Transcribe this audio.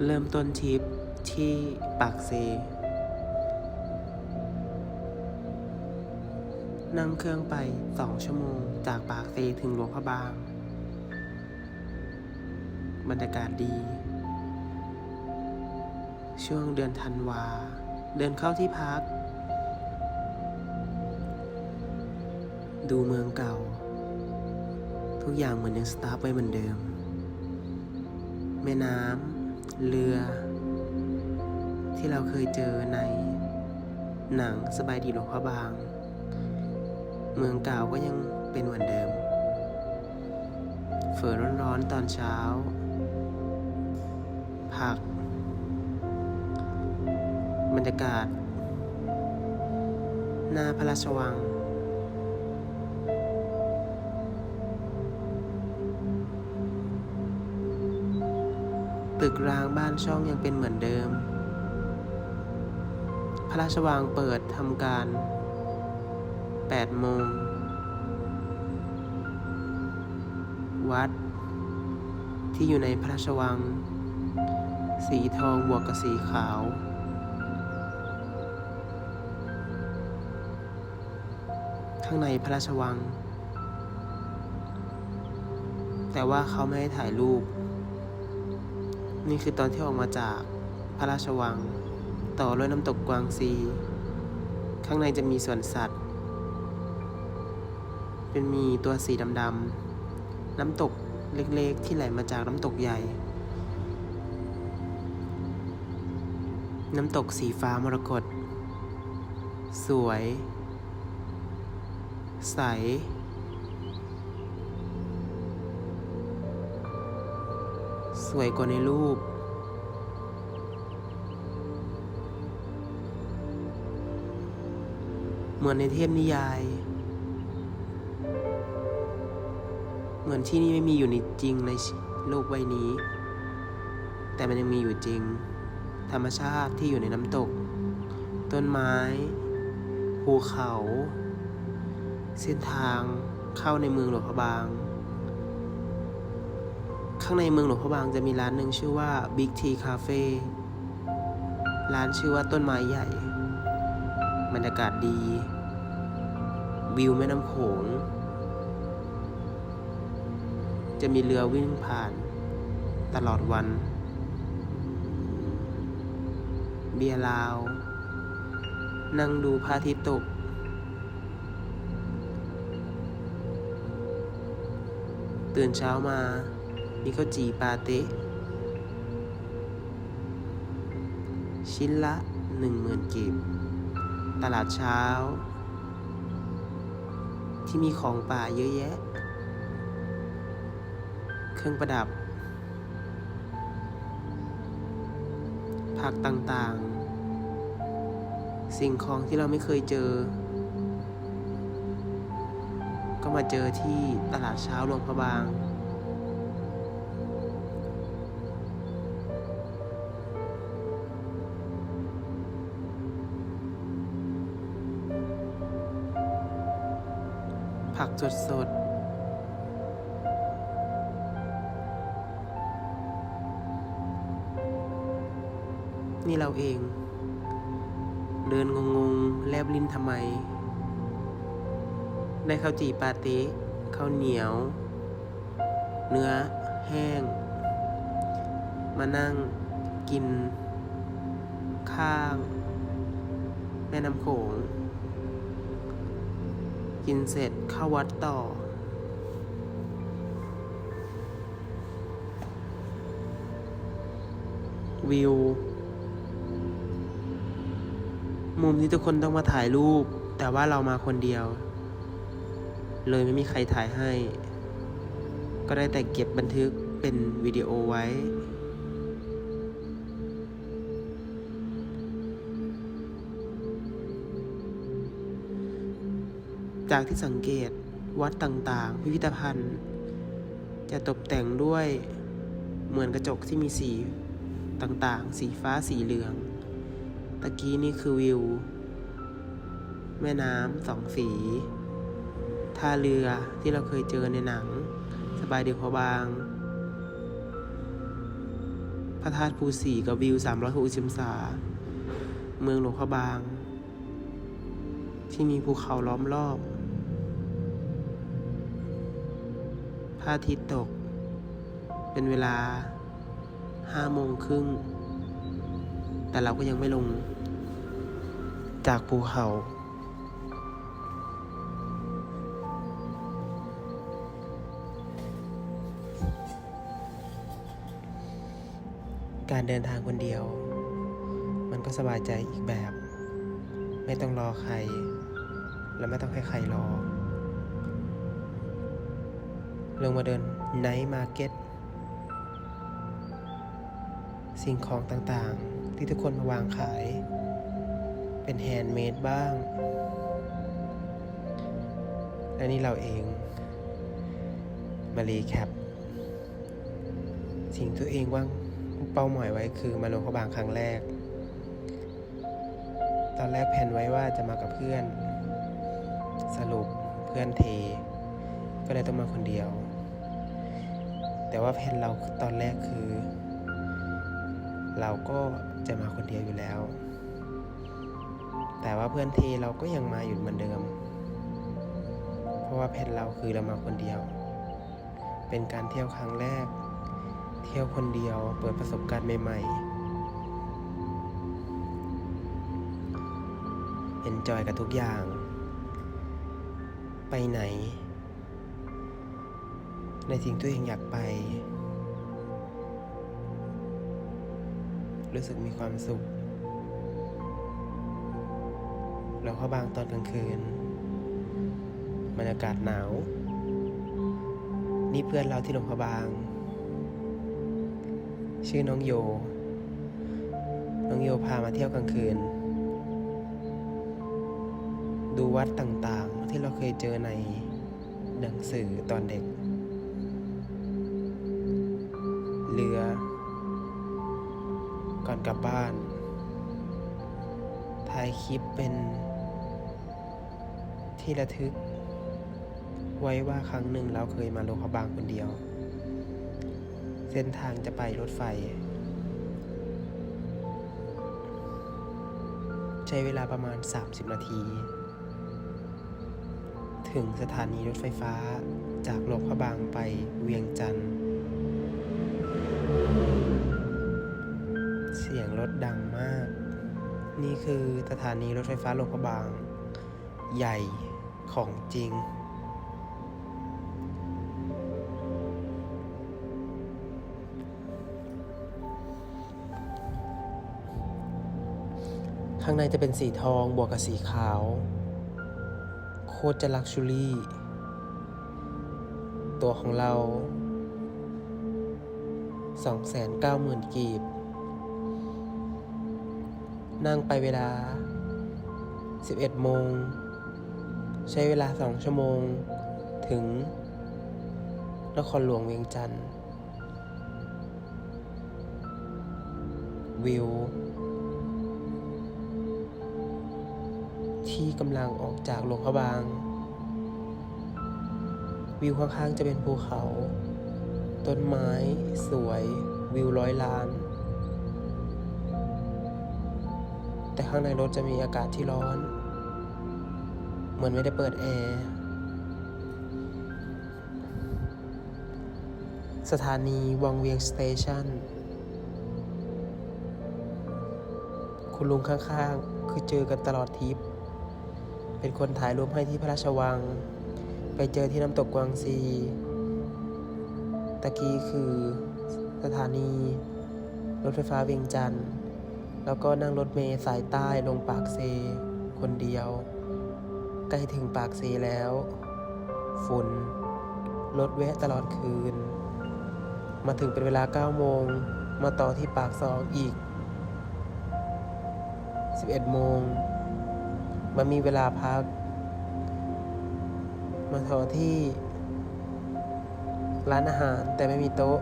เริ่มต้นทริปที่ปากเซ นั่งเครื่องไปสองชั่วโมงจากปากเซถึงหลวงพระบาง บรรยากาศดี ช่วงเดือนธันวา เดินเข้าที่พัก ดูเมืองเก่า ทุกอย่างเหมือนยังสตาร์ทไว้เหมือนเดิม แม่น้ำ เรือ ที่เราเคยเจอในหนังสบายดีหลวงพระบาง เมืองเก่าก็ยังเป็นเหมือนเดิม เฝอร้อนๆตอนเช้า ผัก บรรยากาศ หน้าพระราชวัง ตึกร้างบ้านช่องยังเป็นเหมือนเดิม พระราชวังเปิดทำการ 8 โมง วัด ที่อยู่ในพระราชวัง สีทองบวกกับสีขาวข้างในพระราชวัง แต่ว่าเขาไม่ให้ถ่ายรูป นี่คือตอนที่ออกมาจากพระราชวัง ต่อด้วยน้ำตกกวางซี ข้างในจะมีสวนสัตว์ เป็นมีตัวสีดำๆ น้ำตกเล็กๆ ที่ไหลมาจากน้ำตกใหญ่ น้ำตกสีฟ้ามรกต สวย ใส สวยกว่าในรูป เหมือนในเทพนิยาย เหมือนที่นี่ไม่มีอยู่ในจริงในโลกใบนี้ แต่มันยังมีอยู่จริง ธรรมชาติที่อยู่ในน้ำตก ต้นไม้ ภูเขา เส้นทางเข้าในเมืองหลวงพระบาง ข้างในเมืองหลวงพระบางจะมีร้านหนึ่งชื่อว่า Big T Cafe ร้านชื่อว่าต้นไม้ใหญ่ บรรยากาศดี วิวแม่น้ำโขง จะมีเรือวิ่งผ่าน ตลอดวัน เบียร์ลาว นั่งดูพระอาทิตย์ตกตื่นเช้ามา มีข้าวจี่ปาเต๊ะชิ้นละหนึ่งหมื่นกีบตลาดเช้า ที่มีของป่าเยอะแยะ เครื่องประดับ ผักต่างๆ สิ่งของที่เราไม่เคยเจอ ก็มาเจอที่ตลาดเช้าหลวงพระบาง สดสดๆนี่เราเอง เดินงงๆแลบลิ้นทำไม ได้ข้าวจีปาเต๊ะข้าวเหนียว เนื้อแห้ง มานั่งกิน ข้างแม่น้ำโขง กินเสร็จเข้าวัดต่อ วิว มุมที่ทุกคนต้องมาถ่ายรูป แต่ว่าเรามาคนเดียว เลยไม่มีใครถ่ายให้ ก็ได้แต่เก็บบันทึกเป็นวิดีโอไว้ จากที่สังเกตวัดต่างๆ พิพิธภัณฑ์ จะตกแต่งด้วยเหมือนกระจกที่มีสีต่างๆ สีฟ้าสีเหลือง ตะกี้นี่คือวิว แม่น้ำสองสี ท่าเรือที่เราเคยเจอในหนัง สบายเดียวพอบาง พระธาตุภูสีกับวิว360องศาเมืองหลวงพระบาง ที่มีภูเขาล้อมรอบ พระอาทิตย์ตก เป็นเวลาห้าโมงครึ่ง แต่เราก็ยังไม่ลง จากภูเขา การเดินทางคนเดียว มันก็สบายใจอีกแบบ ไม่ต้องรอใคร และไม่ต้องให้ใครรอ ลงมาเดินไนท์มาร์เก็ตสิ่งของต่างๆ ที่ทุกคนมาวางขาย เป็นแฮนด์เมดบ้าง และนี่เราเองมารีแคปสิ่งตัวเองว่างเป้าหมายไว้คือมาลงพระบางครั้งแรก ตอนแรกแผนไว้ว่าจะมากับเพื่อน สรุปเพื่อนเท ก็เลยต้องมาคนเดียว แต่ว่าแผนเราตอนแรกคือ เราก็จะมาคนเดียวอยู่แล้ว แต่ว่าเพื่อนเทเราก็ยังมาอยู่เหมือนเดิม เพราะว่าแผนเราคือเรามาคนเดียว เป็นการเที่ยวครั้งแรก เที่ยวคนเดียวเปิดประสบการณ์ใหม่ๆเอนจอยกับทุกอย่าง ไปไหน ในสิ่งที่ตัวเองอยากไป รู้สึกมีความสุข แล้วก็บางตอนกลางคืนบรรยากาศหนาว นี่เพื่อนเราที่หลวงพระบาง ชื่อน้องโย น้องโยพามาเที่ยวกลางคืน ดูวัดต่างๆที่เราเคยเจอในหนังสือตอนเด็ก เรือ ก่อนกลับบ้าน ถ่ายคลิปเป็น ที่ระทึก ไว้ว่าครั้งหนึ่งเราเคยมาโลกพระบางคนเดียว เส้นทางจะไปรถไฟ ใช้เวลาประมาณ 30 นาที ถึงสถานีรถไฟฟ้าจากหลวงพระบางไปเวียงจันทร์ สียงรถดังมาก นี่คือสถานีรถไฟฟ้าหลวงพระบาง ใหญ่ของจริง ข้างในจะเป็นสีทองบวกกับสีขาว โคตรจะลักชูรี่ ตัวของเรา290,000กีบ นั่งไปเวลา 11 โมง ใช้เวลา 2 ชั่วโมง ถึง นครหลวงเวียงจันทร์วิว ที่กำลังออกจากหลวงพระบาง วิวข้างๆจะเป็นภูเขา ต้นไม้ สวย วิวร้อยล้าน แต่ข้างในรถจะมีอากาศที่ร้อน เหมือนไม่ได้เปิดแอร์ สถานีวังเวียงสเตชันคุณลุงข้างๆ คือเจอกันตลอดทริป เป็นคนถ่ายรูปให้ที่พระราชวัง ไปเจอที่น้ำตกกวางซี ตะกี้คือสถานีรถไฟฟ้าเวียงจันทร์ แล้วก็นั่งรถเมล์สายใต้ลงปากเซ คนเดียว ใกล้ถึงปากเซแล้ว ฝุ่นรถแวะตลอดคืน มาถึงเป็นเวลา 9 โมง มาต่อที่ปากซองอีก 11 โมง มันมีเวลาพัก มาต่อที่ร้านอาหารแต่ไม่มีโต๊ะ